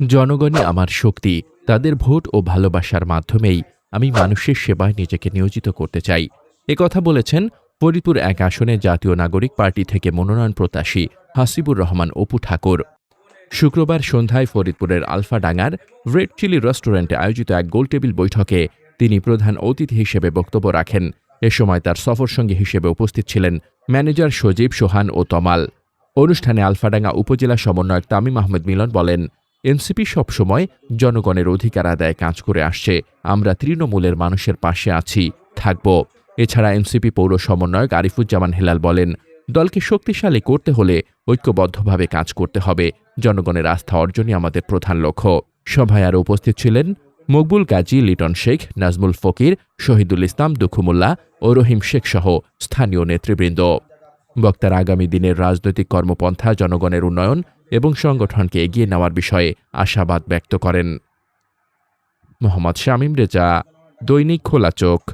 জনগণই আমার শক্তি, তাদের ভোট ও ভালোবাসার মাধ্যমেই আমি মানুষের সেবায় নিজেকে নিয়োজিত করতে চাই। কথা বলেছেন ফরিদপুর এক আসনে জাতীয় নাগরিক পার্টি থেকে মনোনয়ন প্রত্যাশী হাসিবুর রহমান অপু ঠাকুর। শুক্রবার সন্ধ্যায় ফরিদপুরের আলফাডাঙ্গার রেড চিলি রেস্টুরেন্টে আয়োজিত এক গোলটেবিল বৈঠকে তিনি প্রধান অতিথি হিসেবে বক্তব্য রাখেন। এ সময় তার সফরসঙ্গী হিসেবে উপস্থিত ছিলেন ম্যানেজার সজীব সোহান ও তমাল। অনুষ্ঠানে আলফাডাঙ্গা উপজেলা সমন্বয়ক তামিম আহমেদ মিলন বলেন এনসিপি সবসময় জনগণের অধিকার আদায় কাজ করে আসছে। আমরা তৃণমূলের মানুষের পাশে আছি, থাকব। এছাড়া এনসিপি পৌর সমন্বয়ক আরিফুজ্জামান হেলাল বলেন, দলকে শক্তিশালী করতে হলে ঐক্যবদ্ধভাবে কাজ করতে হবে। জনগণের আস্থা অর্জনই আমাদের প্রধান লক্ষ্য। সভায় আরও উপস্থিত ছিলেন মকবুল গাজী, লিটন শেখ, নাজমুল ফকির, শহীদুল ইসলাম দুখুমুল্লাহ ও রহিম শেখ সহ স্থানীয় নেতৃবৃন্দ। বক্তারা আগামী দিনের রাজনৈতিক কর্মপন্থা, জনগণের উন্নয়ন এবং সংগঠনকে এগিয়ে নেওয়ার বিষয়ে আশাবাদ ব্যক্ত করেন। মোহাম্মদ শামীম রেজা দৈনিক খোলা চোখ।